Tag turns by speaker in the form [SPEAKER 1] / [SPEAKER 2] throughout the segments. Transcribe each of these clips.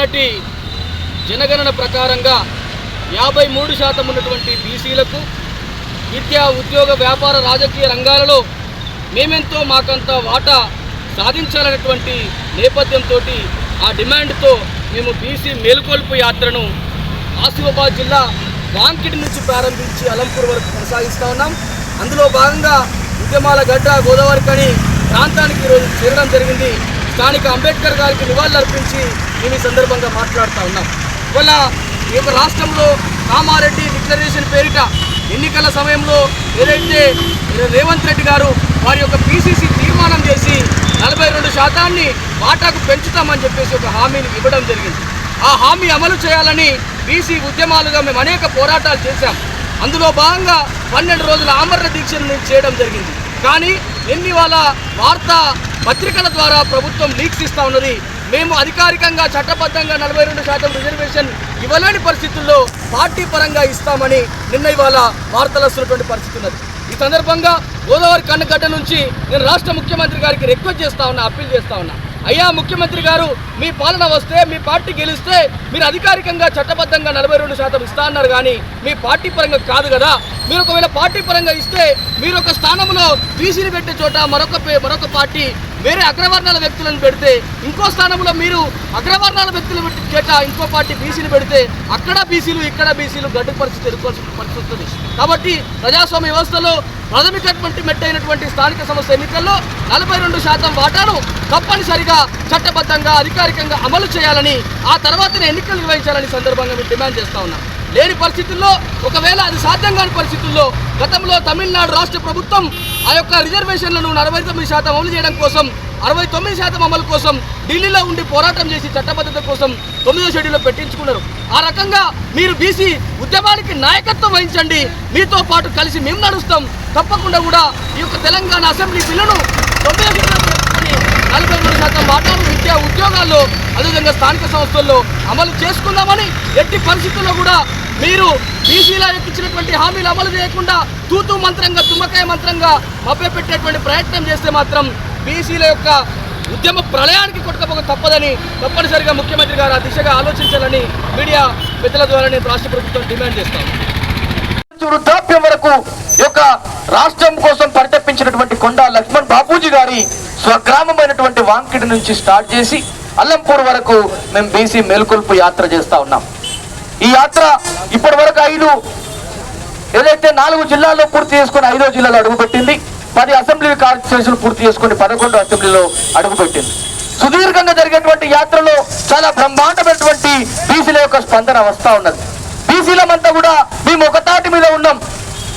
[SPEAKER 1] మొన్నటి జనగణన ప్రకారంగా యాభై మూడు శాతం ఉన్నటువంటి బీసీలకు విద్యా ఉద్యోగ వ్యాపార రాజకీయ రంగాలలో మేమెంతో మాకంత వాటా సాధించాలనేటువంటి నేపథ్యంతో ఆ డిమాండ్తో మేము బీసీ మేల్కొల్పు యాత్రను ఆసిఫాబాద్ జిల్లా వాంకిడి నుంచి ప్రారంభించి అలంపూర్ వరకు కొనసాగిస్తూ ఉన్నాం. అందులో భాగంగా ఉద్యమాల గడ్డ గోదావరి కని ప్రాంతానికి ఈరోజు చేరడం జరిగింది. స్థానిక అంబేద్కర్ గారికి నివాళులర్పించి మేము ఈ సందర్భంగా మాట్లాడుతూ ఉన్నాం. ఇవాళ ఈ యొక్క రాష్ట్రంలో కామారెడ్డి డిక్లరేషన్ పేరిట ఎన్నికల సమయంలో ఏదైతే రేవంత్ రెడ్డి గారు వారి యొక్క పీసీసీ తీర్మానం చేసి నలభై రెండు శాతాన్ని వాటాకు పెంచుతామని చెప్పేసి ఒక హామీని ఇవ్వడం జరిగింది. ఆ హామీ అమలు చేయాలని బీసీ ఉద్యమాలుగా మేము అనేక పోరాటాలు చేశాం. అందులో భాగంగా పన్నెండు రోజుల ఆమరణ దీక్షను మేము చేయడం జరిగింది. కానీ ఎన్ని వాళ్ళ వార్తా పత్రికల ద్వారా ప్రభుత్వం లీక్స్ ఇస్తూ ఉన్నది. మేము అధికారికంగా చట్టబద్ధంగా నలభై రెండు శాతం రిజర్వేషన్ ఇవ్వలేని పరిస్థితుల్లో పార్టీ పరంగా ఇస్తామని నిన్న ఇవాళ వార్తలు వస్తున్నటువంటి పరిస్థితి ఉన్నది. ఈ సందర్భంగా గోదావరి కన్నగడ్డ నుంచి నేను రాష్ట్ర ముఖ్యమంత్రి గారికి రిక్వెస్ట్ చేస్తా ఉన్నా అప్పీల్ చేస్తా ఉన్నా. అయ్యా ముఖ్యమంత్రి గారు మీ పాలన వస్తే మీ పార్టీ గెలిస్తే మీరు అధికారికంగా చట్టబద్ధంగా నలభై రెండు శాతం ఇస్తా అన్నారు కానీ మీ పార్టీ పరంగా కాదు కదా. మీరు ఒకవేళ పార్టీ పరంగా ఇస్తే మీరు ఒక స్థానంలో బీసీని పెట్టే చోట మరొక పే- మరొక పార్టీ వేరే అగ్రవర్ణాల వ్యక్తులను పెడితే ఇంకో స్థానంలో మీరు అగ్రవర్ణాల వ్యక్తులు పెట్టి చేట ఇంకో పార్టీ బీసీని పెడితే అక్కడ బీసీలు ఇక్కడ బీసీలు గడ్డు పరిస్థితి ఎదుర్కోవాల్సిన పరిస్థితి వస్తుంది కాబట్టి ప్రజాస్వామ్య వ్యవస్థలో ప్రాథమికటువంటి మెట్టైనటువంటి స్థానిక సంస్థ ఎన్నికల్లో నలభై రెండు శాతం వాటాను తప్పనిసరిగా చట్టబద్ధంగా అధికారికంగా అమలు చేయాలని ఆ తర్వాతనే ఎన్నికలు నిర్వహించాలని సందర్భంగా మేము డిమాండ్ చేస్తా ఉన్నాం. లేని పరిస్థితుల్లో ఒకవేళ అది సాధ్యం కాని పరిస్థితుల్లో గతంలో తమిళనాడు రాష్ట్ర ప్రభుత్వం ఆ యొక్క రిజర్వేషన్లను నలభై తొమ్మిది శాతం అమలు చేయడం కోసం అరవై తొమ్మిది శాతం అమలు కోసం ఢిల్లీలో ఉండి పోరాటం చేసి చట్టబద్ధత కోసం తొమ్మిదో షెడ్యూల్లో పెట్టించుకున్నారు. ఆ రకంగా మీరు బీసీ ఉద్యమానికి నాయకత్వం వహించండి. మీతో పాటు కలిసి మేము నడుస్తాం. తప్పకుండా కూడా ఈ యొక్క తెలంగాణ అసెంబ్లీ బిల్లును తొమ్మిదో షెడ్యూల్లో నలభై మూడు శాతం వాటాలు విద్యా ఉద్యోగాల్లో అదేవిధంగా స్థానిక సంస్థల్లో అమలు చేసుకుందామని ఎట్టి పరిస్థితుల్లో కూడా మీరు బీసీల ఇచ్చినటువంటి హామీలు అమలు చేయకుండా తూతూ మంత్రంగా తుమ్మకాయ మంత్రంగా మభ్యపెట్టేటువంటి ప్రయత్నం చేస్తే మాత్రం బీసీల యొక్క ఉద్యమ ప్రళయానికి కొట్టుకపోక తప్పదని తప్పనిసరిగా ముఖ్యమంత్రి గారు ఆ దిశగా ఆలోచించాలని మీడియా పెద్దల ద్వారా నేను రాష్ట్ర ప్రభుత్వం డిమాండ్ చేస్తాను.
[SPEAKER 2] వృద్ధాప్యం వరకు యొక్క రాష్ట్రం కోసం పరితపించినటువంటి కొండా లక్ష్మణ్ బాపూజీ గారి స్వగ్రామమైనటువంటి వాంకిడి నుంచి స్టార్ట్ చేసి అల్లంపూర్ వరకు మేము బీసీ మేల్కొల్పు యాత్ర చేస్తా ఉన్నాం. ఈ యాత్ర ఇప్పటి వరకు ఐదు ఏదైతే నాలుగు జిల్లాల్లో పూర్తి చేసుకుని ఐదో జిల్లాలో అడుగుపెట్టింది పది అసెంబ్లీ కార్యదర్శులు పూర్తి చేసుకుని పదకొండు అసెంబ్లీలో అడుగుపెట్టింది. సుదీర్ఘంగా జరిగేటువంటి యాత్రలో చాలా బ్రహ్మాండమైనటువంటి బీసీల యొక్క స్పందన వస్తా ఉన్నది. బీసీలమంతా కూడా మేము ఒకతాటి మీద ఉన్నాం.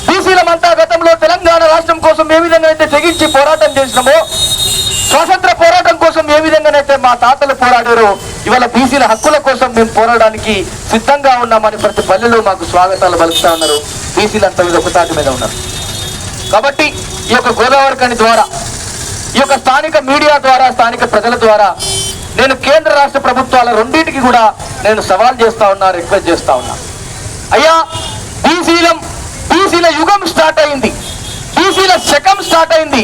[SPEAKER 2] బీసీలమంతా గతంలో తెలంగాణ రాష్ట్రం కోసం ఏ విధంగా అయితే తెగించి పోరాటం చేసినామో స్వాతంత్ర పోరాటం కోసం ఏ విధంగానైతే మా తాతలు పోరాడారో ఇవాళ బీసీల హక్కుల కోసం మేము పోరాడడానికి సిద్ధంగా ఉన్నామని ప్రతి పల్లెలో మాకు స్వాగతాలు పలుకుతా ఉన్నారు. బీసీలంతా మీద ఒక మీద ఉన్నారు. కాబట్టి ఈ యొక్క గోదావరికని ద్వారా ఈ యొక్క స్థానిక మీడియా ద్వారా స్థానిక ప్రజల ద్వారా నేను కేంద్ర రాష్ట్ర ప్రభుత్వాల రెండింటికి కూడా నేను సవాల్ చేస్తా ఉన్నా రిక్వెస్ట్ చేస్తా ఉన్నా. అయ్యా బీసీలం బీసీల యుగం స్టార్ట్ అయింది. బీసీల శకం స్టార్ట్ అయింది.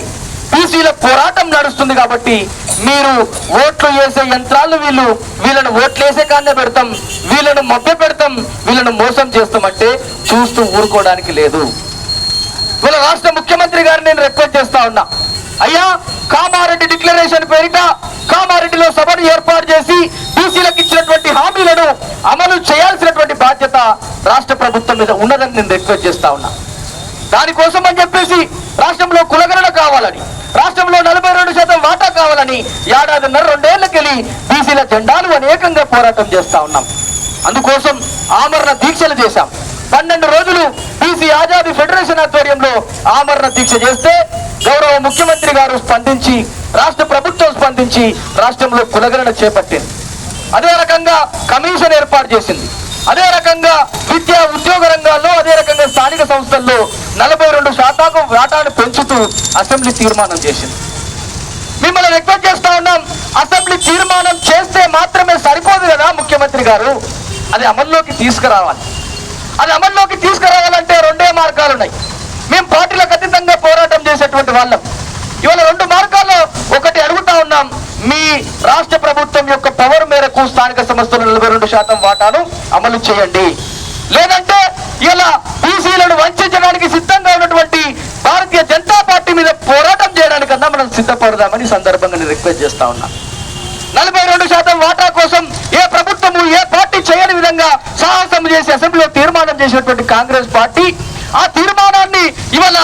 [SPEAKER 2] బీసీల పోరాటం నడుస్తుంది కాబట్టి మీరు ఓట్లు వేసే యంత్రాలు వీళ్ళు వీళ్ళను ఓట్లు వేసే కానే పెడతాం. వీళ్ళను మభ్య పెడతాం. వీళ్ళను మోసం చేస్తామంటే చూస్తూ ఊరుకోవడానికి లేదు. వీళ్ళ రాష్ట్ర ముఖ్యమంత్రి గారిని నేను రిక్వెస్ట్ చేస్తా ఉన్నా. అయ్యా కామారెడ్డి డిక్లరేషన్ పేరిట కామారెడ్డిలో సభను ఏర్పాటు చేసి బీసీలకు ఇచ్చినటువంటి హామీలను అమలు చేయాల్సినటువంటి బాధ్యత రాష్ట్ర ప్రభుత్వం మీద ఉన్నదని నేను రిక్వెస్ట్ చేస్తా ఉన్నా. దానికోసం అని చెప్పేసి రాష్ట్రంలో కులగణన కావాలని రాష్ట్రంలో నలభై రెండు శాతం వాటా కావాలని ఏడాదిన్నర రెండేళ్ళకెళ్ళి బీసీల జెండాలు అనేకంగా పోరాటం చేస్తా ఉన్నాం. అందుకోసం ఆమరణ దీక్షలు చేశాం. పన్నెండు రోజులు బీసీ ఆజాదీ ఫెడరేషన్ ఆధ్వర్యంలో ఆమరణ దీక్ష చేస్తే గౌరవ ముఖ్యమంత్రి గారు స్పందించి రాష్ట్ర ప్రభుత్వం స్పందించి రాష్ట్రంలో కులగణన చేపట్టింది. అదే రకంగా కమిషన్ ఏర్పాటు చేసింది. అదే రకంగా విద్యా ఉద్యోగ రంగాల్లో అదే రకంగా స్థానిక సంస్థల్లో నలభై రెండు శాతాకు వాటాను పెంచుతూ అసెంబ్లీ తీర్మానం చేసింది. మిమ్మల్ని రిక్వెస్ట్ చేస్తా ఉన్నాం అసెంబ్లీ తీర్మానం చేస్తే మాత్రమే సరిపోదు కదా ముఖ్యమంత్రి గారు. అది అమల్లోకి తీసుకురావాలి. అది అమల్లోకి తీసుకురావాలంటే రెండే మార్గాలు ఉన్నాయి. మేము పార్టీలకు అతీతంగా పోరాటం చేసేటువంటి వాళ్ళం. ఇవాళ రెండు మార్గాల్లో ఒకటి అడుగుతా ఉన్నాం మీ రాష్ట్ర ప్రభుత్వం యొక్క పవర్ మేరకు వరకు స్థానిక సంస్థలు నలభై రెండు శాతం వాటాను అమలు చేయండి. లేదంటే ఇలా బీసీలను వంచడానికి సిద్ధంగా ఉన్నటువంటి భారతీయ జనతా పార్టీ మీద పోరాటం చేయడానికన్నా మనం సిద్ధపడదామని సందర్భంగా నేను రిక్వెస్ట్ చేస్తా ఉన్నా. నలభై రెండు శాతం వాటా కోసం ఏ ప్రభుత్వము ఏ పార్టీ చేయని విధంగా సాహసం చేసి అసెంబ్లీలో తీర్మానం చేసినటువంటి కాంగ్రెస్ పార్టీ ఆ తీర్మానాన్ని ఇవాళ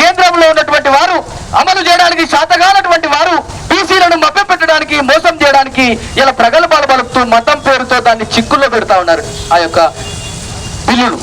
[SPEAKER 2] కేంద్రంలో ఉన్నటువంటి వారు అమలు చేయడానికి శాతగానటువంటి వారు బీసీలను మభ్యపెట్టడానికి మోసం చేయడానికి ఇలా ప్రగల్భ మతం పేరుతో దాన్ని చిక్కుల్లో పెడతా ఉన్నారు. ఆ యొక్క బిల్లులు